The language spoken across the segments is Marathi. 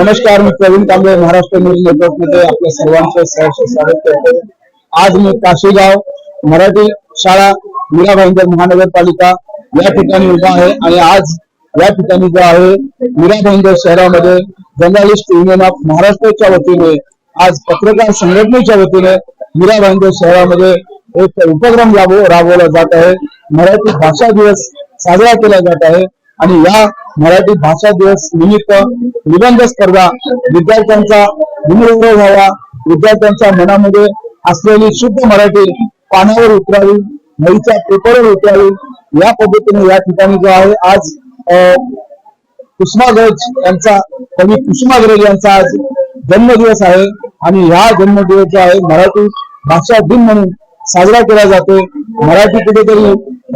नमस्कार मी प्रवीण कांबळे महाराष्ट्र न्यूज नेटवर्कमध्ये आपल्या सर्वांचं सहर्ष स्वागत करतो. आज मी काशीगाव मराठी शाळा मीरा भाईंदर महानगरपालिका या ठिकाणी उभा आहे आणि आज या ठिकाणी जो आहे मीरा भाईंदर शहरामध्ये जर्नलिस्ट युनियन ऑफ महाराष्ट्राच्या वतीने आज पत्रकार संघटनेच्या वतीने मीरा भाईंदर शहरामध्ये एक उपक्रम राबव राबवला जात आहे. मराठी भाषा दिवस साजरा केला जात आहे. आणि या मराठी भाषा दिवस निमित्त निबंध स्पर्धा विद्यार्थ्यांचा गुणगौरव व्हावा. विद्यार्थ्यांच्या मनामध्ये असलेली शुद्ध मराठी पानावर उतरावी नळीच्या पेपरवर उतरावी. या पद्धतीने या ठिकाणी जो आहे आज अं, कुसुमाग्रज यांचा कवी कुसुमाग्रज यांचा आज जन्मदिवस आहे. आणि ह्या जन्मदिवस जो आहे मराठी भाषा दिन म्हणून साजरा केला जातो. मराठी कुठेतरी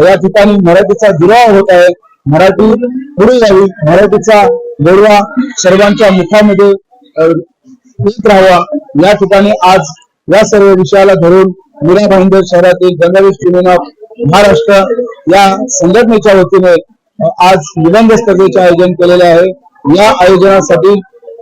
या ठिकाणी मराठीचा दुराव होत आहे. मराठी पुढे यावी मराठीचा गोडवा सर्वांच्या मुखामध्ये येत राहावा. या ठिकाणी आज या सर्व विषयाला धरून मीरा भाईंदर शहरातील जर्नलिस्ट युनियन ऑफ महाराष्ट्र या संघटनेच्या वतीने आज निबंध स्पर्धेचे आयोजन केलेले आहे. या आयोजनासाठी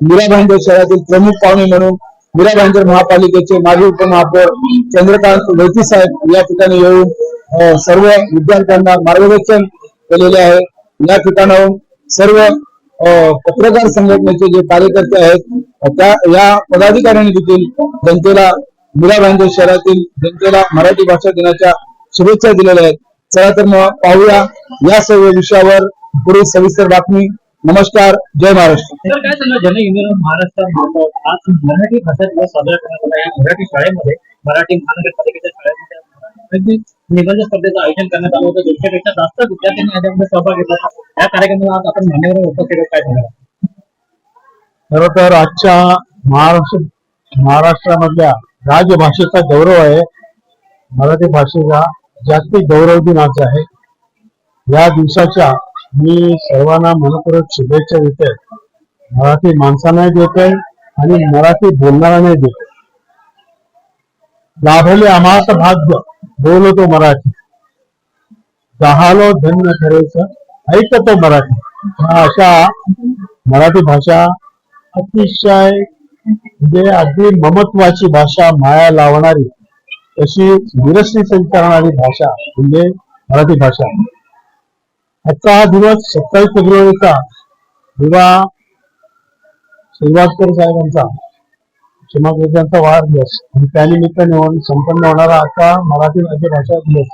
मीरा भाईंदर शहरातील प्रमुख पाहुणे म्हणून मीरा भाईंदर महापालिकेचे माजी उपमहापौर चंद्रकांत वैती साहेब या ठिकाणी येऊन सर्व विद्यार्थ्यांना मार्गदर्शन केलेले आहे. या ठिकाणाहून सर्व पत्रकार संघटनेचे जे कार्यकर्ते आहेत त्या या पदाधिकाऱ्यांनी देखील जनतेला मुलाबांधव शहरातील जनतेला मराठी भाषा दिनाच्या शुभेच्छा दिलेल्या आहेत. चला तर मग पाहूया या सर्व विषयावर पुढील सविस्तर बातमी. नमस्कार जय महाराष्ट्र. काय सांगा जन युनियन महाराष्ट्र आज मराठी भाषा दिवस साजरा करण्यात आला या मराठी शाळेमध्ये मराठी महानगरपालिकेच्या शाळेमध्ये निबंध स्पर्धेचं आयोजन करण्यात आलं होतं. दोनशेपेक्षा जास्त विद्यार्थ्यांनी याच्यामध्ये सहभाग घेतला या कार्यक्रमाला आज आपण मान्यवर उपस्थित काय सांगा खर तर आजच्या महाराष्ट्र महाराष्ट्रामधल्या राजभाषेचा गौरव आहे. मराठी भाषेचा जागतिक गौरव दिन आज आहे. या दिवसाच्या मी सर्वांना मनपूर्वक शुभेच्छा देते मराठी माणसांनाही देते आणि मराठी बोलणाऱ्यांनाही देते लाभले आम्हाला भाग्य. बोलतो मराठी. दहालो धन्य ठरेच ऐकतो मराठी. अशा मराठी भाषा अतिशय म्हणजे अगदी ममत्वाची भाषा माया लावणारी. तशी विरसनी संचारणारी भाषा म्हणजे मराठी भाषा. आजचा हा दिवस सत्तावीस फेब्रुवारीचा. दिवा श्रीवास्कर साहेबांचा. क्षमाकृत्यांचा वाढदिवस आणि त्यानिमित्ताने होऊन संपन्न होणारा आता मराठी राज्यभाषा दिवस.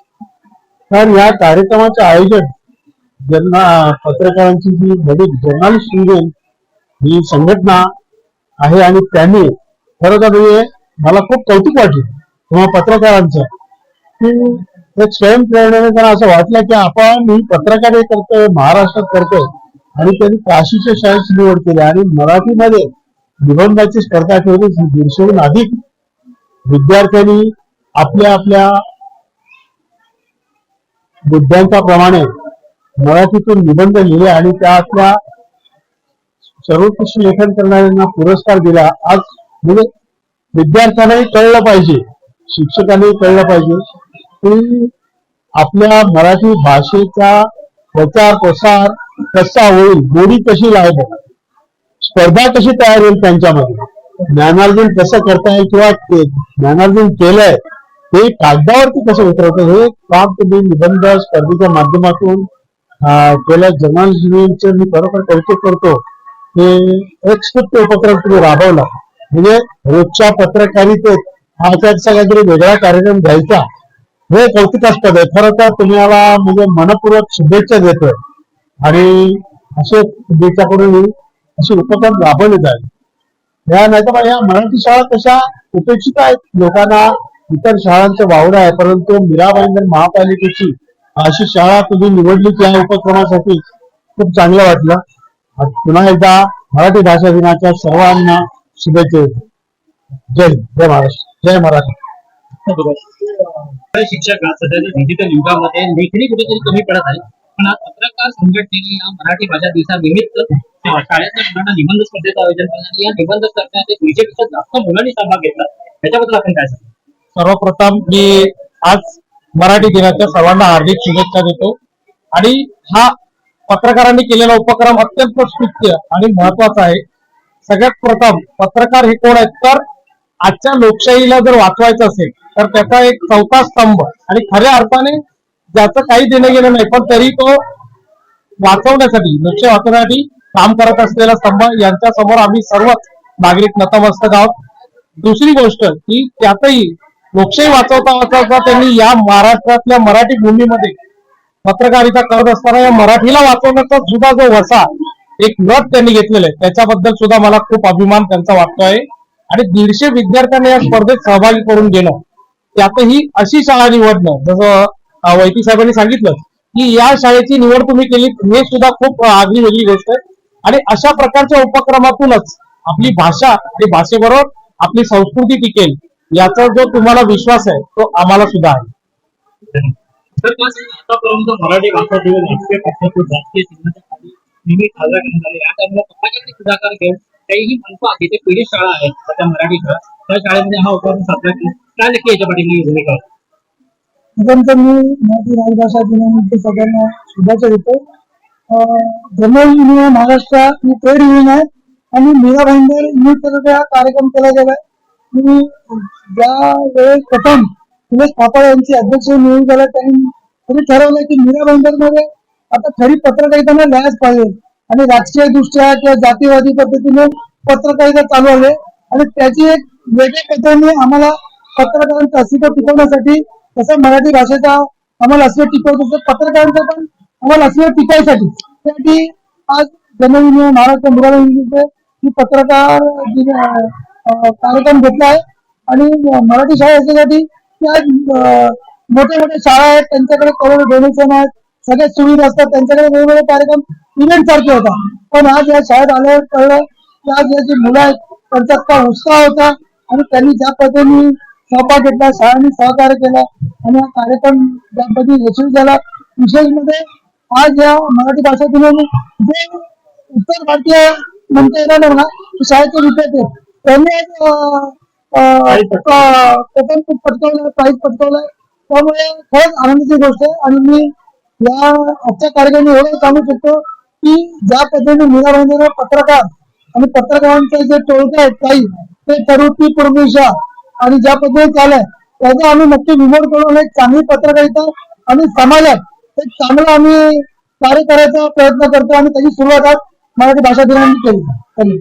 तर या कार्यक्रमाचे आयोजन ज्यांना पत्रकारांची जी नवीन जर्नालिस्ट युनियन ही संघटना आहे आणि त्यांनी खरं तर हे मला खूप कौतुक वाटलं. किंवा पत्रकारांचं. की एक स्वयंप्रेरणेने त्यांना असं वाटलं की आपण ही पत्रकार करतोय महाराष्ट्रात करतोय. आणि त्यांनी काशीच्या शाळेची निवड केली आणि मराठीमध्ये निबंधाची स्पर्धा ठेवली. दीडशेहून अधिक विद्यार्थ्यांनी आपल्या आपल्या बुद्ध्यांच्याप्रमाणे मराठीतून निबंध लिहिले आणि त्यातल्या सर्वोत्कृष्ट लेखन करणाऱ्यांना पुरस्कार दिला. आज म्हणजे विद्यार्थ्यांनाही कळलं पाहिजे शिक्षकांनाही कळलं पाहिजे की आपल्या मराठी भाषेचा प्रचार प्रसार कसा होईल गोडी कशी लावेल स्पर्धा कशी तयार होईल त्यांच्यामध्ये? ज्ञानार्जन कसं करता येईल किंवा ज्ञानार्जन केलंय ते कागदावरती कसं उतरवतं हे काम तुम्ही निबंध स्पर्धेच्या माध्यमातून केल्या. केलं मी खरोखर कौतुक करतो. ते एक स्तुत्य उपक्रम तुम्ही राबवला. म्हणजे रोजच्या पत्रकारितेत हा त्याचा काहीतरी वेगळा कार्यक्रम घ्यायचा? हे कौतुकास्पद आहे. खरं तर तुम्हाला म्हणजे मनपूर्वक शुभेच्छा देतोय. आणि असे देशाकडून असे उपक्रम राबवले जाईल. या नाही तर या मराठी शाळा कशा उपेक्षित आहेत? लोकांना इतर शाळांचं वावर आहे परंतु मीराबाईंदर महापालिकेची अशी शाळा तुम्ही निवडली त्या उपक्रमासाठी खूप चांगलं वाटलं. पुन्हा एकदा मराठी भाषा दिनाच्या सर्वांना शुभेच्छा जय जय महाराष्ट्र. जय मराठी. शिक्षक सध्याच्या डिजिटल युगामध्ये लेखणी कुठेतरी कमी पडत आहे पण आज पत्रकार संघटनेने या मराठी भाषा दिवसानिमित्त शा- मुलांना निबंध स्पर्धेचं आयोजन करण्यात या निबंध स्पर्धेमध्ये दीडशेपेक्षा जास्त मुलांनी सहभाग घेतला. त्याच्याबद्दल आपण काय सांगतो सर्वप्रथम मी आज मराठी दिनाच्या सर्वांना हार्दिक शुभेच्छा देतो. आणि हा पत्रकारांनी केलेला उपक्रम अत्यंत स्तुत्य आणि महत्त्वाचा आहे. सगळ्यात प्रथम पत्रकार हे कोण आहेत? तर आजच्या लोकशाहीला जर वाचवायचं असेल तर त्याचा एक चौथा स्तंभ. आणि खऱ्या अर्थाने ज्याचं काही देणं गेलं नाही पण तरी तो वाचवण्यासाठी लोकशाही वाचवण्यासाठी काम करत असलेला स्तंभ यांच्या समोर आम्ही सर्वच नागरिक नतमस्तक आहोत. दुसरी गोष्ट की त्यातही लोकशाही वाचवता वाचवता त्यांनी या महाराष्ट्रातल्या मराठी भूमीमध्ये पत्रकारिता करत असताना या मराठीला वाचवण्याचा सुद्धा जो वसा एक नट त्यांनी घेतलेला आहे. त्याच्याबद्दल सुद्धा मला खूप अभिमान त्यांचा वाटतो आहे. आणि दीडशे विद्यार्थ्यांना या स्पर्धेत सहभागी करून घेणं त्यातही अशी शाळा निवडणं जसं अं, वैती साहेबांनी सांगितलं की या शाळेची निवड तुम्ही केली हे सुद्धा खूप आगळी वेगळी गोष्ट आहे. आणि अशा प्रकारच्या उपक्रमातूनच आपली भाषा आणि भाषेबरोबर आपली संस्कृती टिकेल याचा जो तुम्हाला विश्वास आहे तो आम्हाला सुद्धा आहे. आतापर्यंत मराठी भाषा दिवस राष्ट्रीय पक्षातून राजकीय चिन्हाच्या खाली नेहमी साजरा करण्यात आले. या टाइमला समाजाकडे पुढाकार घेऊन काहीही मनपा जिथे पीडित शाळा आहेत त्या मराठी शाळा. त्या शाळेमध्ये हा उपक्रम साजरा केला. काय नक्की याच्या पाठीमागे भूमिका मी मराठी राजभाषा दिनानिमित्त सगळ्यांना शुभेच्छा देतो. जनरल युनियन महाराष्ट्र ही ट्रेड युनियन आहे आणि मीरा भाईंदर युनिटचा हा कार्यक्रम केला गेला आहे. मी ज्या वेळेस प्रथम सुरेश पापड यांची अध्यक्ष निवडून झाला त्यांनी तुम्ही ठरवलं की मीरा भाईंदरमध्ये आता खरी पत्रकारितांना लिहायच पाहिजे. आणि राजकीय दृष्ट्या किंवा जातीवादी पद्धतीने पत्रकारिता चालू आहे. आणि त्याची एक वेगळ्या पद्धतीने आम्हाला पत्रकारांचं अस्तित्व टिकवण्यासाठी तसं मराठी भाषेचा आम्हाला अस्तित्व टिकवतो तसं पत्रकारांचं पण आम्हाला अस्तित्व टिकायसाठी. त्यासाठी आज जनविनियोग महाराष्ट्र मुलाला ही पत्रकार कार्यक्रम घेतला आहे. आणि मराठी शाळा याच्यासाठी आज मोठ्या मोठ्या शाळा आहेत. त्यांच्याकडे करोड डोनेशन आहेत. सगळ्या सुविधा असतात. त्यांच्याकडे वेगवेगळे कार्यक्रम इव्हेंट सारखे होता पण आज या शाळेत आल्यावर कळलं की आज या जी मुलं आहेत त्यांचा काय उत्साह होता. आणि त्यांनी ज्या पद्धतीने सहभाग घेतला शाळांनी सहकार्य केला आणि हा कार्यक्रम ज्या पद्धतीने यशस्वी झाला विशेष म्हणजे आज या मराठी भाषा दिनाने जे उत्तर भारतीय म्हणता येणार ते शाळेचे विद्यार्थी. त्यांनी आज खूप पटकावलं प्राईज पटकावलंय त्यामुळे खरंच आनंदाची गोष्ट आहे. आणि मी या आजच्या कार्यक्रमाने एवढं सांगू शकतो की ज्या पद्धतीने मीरा पत्रकार आणि पत्रकारांचे जे टोळके आहेत काही ते तरुटी पूर्वेशा आणि ज्या पद्धतीने चालय त्याचा आम्ही नक्की विमोड करून एक चांगली पत्रकारिता आणि समाजात एक चांगला आम्ही कार्य करायचा प्रयत्न करतो आणि त्याची सुरुवात आज मराठी भाषा दिनाने केली.